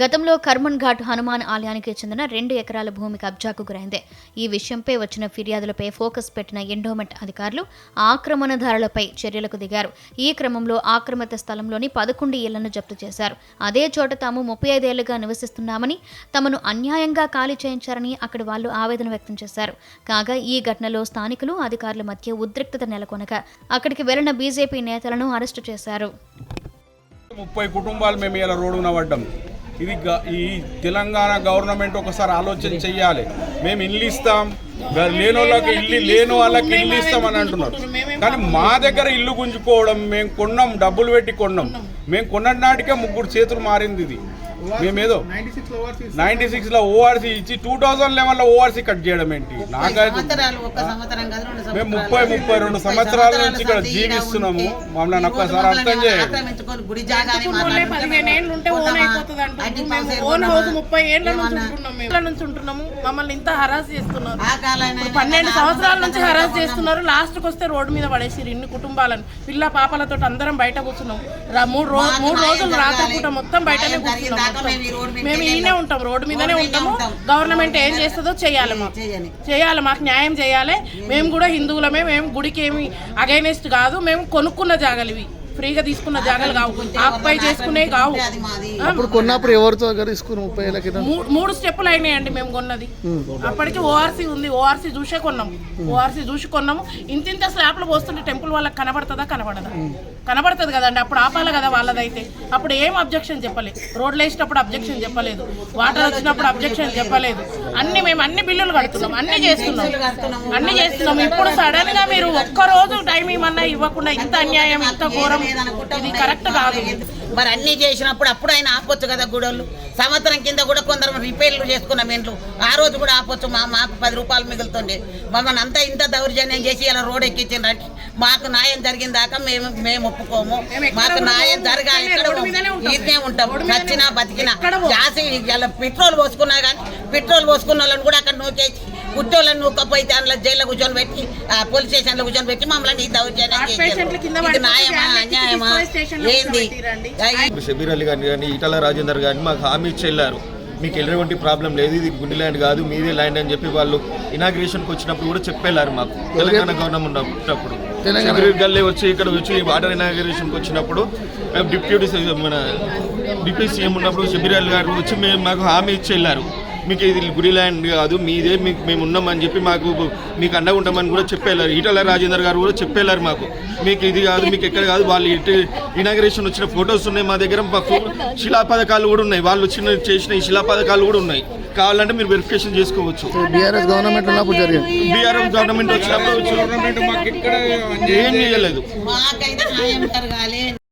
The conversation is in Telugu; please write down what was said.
గతంలో కర్మన్ ఘాట్ హనుమాన్ ఆలయానికి చెందిన రెండు ఎకరాల భూమి కబ్జాకు గురైంది. ఈ విషయంపై వచ్చిన ఫిర్యాదులపై ఫోకస్ పెట్టిన ఎండోమెంట్ అధికారులు ఆక్రమణదారులపై చర్యలకు దిగారు. ఈ క్రమంలో ఆక్రమిత స్థలంలోని పదకొండు ఇళ్ళను జప్తు చేశారు. అదే చోట తాము ముప్పై ఐదేళ్ళుగా నివసిస్తున్నామని తమను అన్యాయంగా ఖాళీ చేయించారని అక్కడి వాళ్ళు ఆవేదన వ్యక్తం చేశారు. కాగా ఈ ఘటనలో స్థానికులు అధికారుల మధ్య ఉద్రిక్తత నెలకొనగా అక్కడికి వెళ్ళిన బీజేపీ నేతలను అరెస్టు చేశారు. ముప్పై కుటుంబాలు మేము ఇలా రోడ్డున పడ్డాం. ఇది గ- ఈ తెలంగాణ గవర్నమెంట్ ఒకసారి ఆలోచన చెయ్యాలి. మేము ఇల్లు ఇస్తాం లేని వాళ్ళకి ఇల్లు లేని వాళ్ళకి ఇల్లు ఇస్తాం అని అంటున్నారు. కానీ మా దగ్గర ఇల్లు గుంజుకోవడం మేము కొన్నాం డబ్బులు పెట్టి కొన్నాం. మేము కొన్న నాటికే ముగ్గురు చేతులు మారింది ఇది. మేమేదో నైన్టీ సిక్స్లో ఓఆర్సీ ఇచ్చి టూ థౌజండ్ లెవెన్లో ఓఆర్సీ కట్ చేయడం ఏంటి? నాకైతే సంవత్సరాలు ఒక సంవత్సరం కాదు రెండు మేము సంవత్సరాలు. ముప్పై ముప్పై రెండు సంవత్సరాల నుంచి ఇక్కడ జీవిస్తున్నాము. మమ్మల్ని ఒక్కసారి అర్థం హౌస్ ముప్పై ఏళ్ళ నుంచి ఉంటున్నాము? మమ్మల్ని ఇంత హరాస్ చేస్తున్నారు. పన్నెండు సంవత్సరాల నుంచి హరాస్ చేస్తున్నారు. లాస్ట్కి వస్తే రోడ్డు మీద పడేసిరు ఇన్ని కుటుంబాలను. పిల్ల పాపలతో అందరం బయట కూర్చున్నాం. మూడు రో మూడు రోజులు రాత్రిపూట మొత్తం బయటనే కూర్చున్నాం. మేము ఈయనే ఉంటాం. రోడ్డు మీదనే ఉంటాము. గవర్నమెంట్ ఏం చేస్తుందో చేయాలి మాకు. చేయాలి. మాకు న్యాయం చేయాలి. మేము కూడా హిందువులమే మేము గుడికి ఏమి అగైనెస్ట్ కాదు. మేము కొనుక్కున్న జాగాలు ఇవి. ఫ్రీగా తీసుకున్న జాగాలు కావు. ఆక్పై చేసుకునే కావు. ఇప్పుడు కొన్నప్పుడు ఎవరితో తీసుకుని ముప్పై ఏళ్ళ కింద? మూడు స్టెప్పులు అయినాయండి మేము కొన్నది. అప్పటికి ఓఆర్సీ ఉంది. ఓఆర్సీ చూసే కొన్నాము. ఓఆర్సీ చూసి కొన్నాము. ఇంత ఇంత స్లాబ్లు పోస్తుంటే టెంపుల్ వాళ్ళకి కనబడుతుందా కనబడదా? కనబడుతుంది కదండి అప్పుడు ఆపాలి కదా వాళ్ళదైతే. అప్పుడు ఏం అబ్జెక్షన్ చెప్పలేదు రోడ్లు వేసినప్పుడు అబ్జెక్షన్ చెప్పలేదు. వాటర్ వచ్చినప్పుడు అబ్జెక్షన్ చెప్పలేదు. అన్ని మేము అన్ని బిల్లులు కడుతున్నాం అన్ని చేస్తున్నాం. అన్ని చేస్తున్నాం. ఇప్పుడు సడన్గా మీరు ఒక్క రోజు టైం ఇవ్వమన్నా ఇవ్వకుండా ఇంత అన్యాయం ఇంత ఘోరం. ఇది కరెక్ట్ కాదు. మరి అన్ని చేసినప్పుడు అప్పుడు ఆయన ఆపొచ్చు కదా గూడోళ్ళు. సంవత్సరం కింద కూడా కొందరు రిపేర్లు చేసుకున్నాం ఇంట్లో ఆ రోజు కూడా ఆపొచ్చు మా మాకు పది రూపాయలు మిగులుతుండే. మమ్మల్ని అంతా ఇంత దౌర్జన్యం చేసి ఇలా రోడ్ ఎక్కించిండ్రంటే మాకు న్యాయం జరిగిన దాకా మేము మేము ఒప్పుకోము. మాకు న్యాయం జరగాలి ఇక్కడ ఇదే ఉంటాం. చచ్చినా బతికినా. జాసి ఇలా పెట్రోల్ పోసుకున్నా కానీ పెట్రోల్ పోసుకున్న వాళ్ళని కూడా అక్కడ నూకేసి కుట్టోళ్ళని నూకపోతే అందులో జైల్లో కూర్చొని పెట్టి ఆ పోలీస్ స్టేషన్లో కూర్చొని పెట్టి మమ్మల్ని అన్యాయమా? ఏంది? షబీర్ అలీ గారిని కానీ ఈటల రాజేందర్ గారిని మాకు హామీ ఇచ్చి వెళ్ళారు. మీకు ఎటువంటి ప్రాబ్లం లేదు ఇది గుండి ల్యాండ్ కాదు మీదే ల్యాండ్ అని చెప్పి వాళ్ళు ఇనాగ్రేషన్కి వచ్చినప్పుడు కూడా చెప్పేళ్ళారు మాకు. తెలంగాణ గవర్నమెంట్ ఉన్నప్పుడు. గల్లే వచ్చి ఇక్కడ వచ్చి వాటర్ ఇనాగరేషన్కి వచ్చినప్పుడు మేము డిప్యూటీ మన డిప్యూటీ సీఎం ఉన్నప్పుడు షబీర్ గారు వచ్చి మేము మాకు హామీ ఇచ్చి వెళ్ళారు. మీకు ఇది గుడి ల్యాండ్ కాదు మీదే మీకు మేము ఉన్నామని చెప్పి మాకు మీకు అండగా ఉంటామని కూడా చెప్పేళ్ళారు ఈటల రాజేందర్ గారు కూడా చెప్పేళ్ళారు మాకు. మీకు ఇది కాదు మీకు ఎక్కడ కాదు వాళ్ళు ఇటు ఇనాగ్రేషన్ వచ్చిన ఫొటోస్ ఉన్నాయి మా దగ్గర మాకు శిలా పథకాలు కూడా ఉన్నాయి. వాళ్ళు వచ్చిన చేసిన ఈ శిలా పథకాలు కూడా ఉన్నాయి. కావాలంటే మీరు వెరిఫికేషన్ చేసుకోవచ్చు. బీఆర్ఎస్ గవర్నమెంట్ ఉన్నప్పుడు జరిగింది. బీఆర్ఎస్ గవర్నమెంట్ వచ్చినప్పుడు గవర్నమెంట్ మాకు ఇక్కడ ఏం చేయలేదు.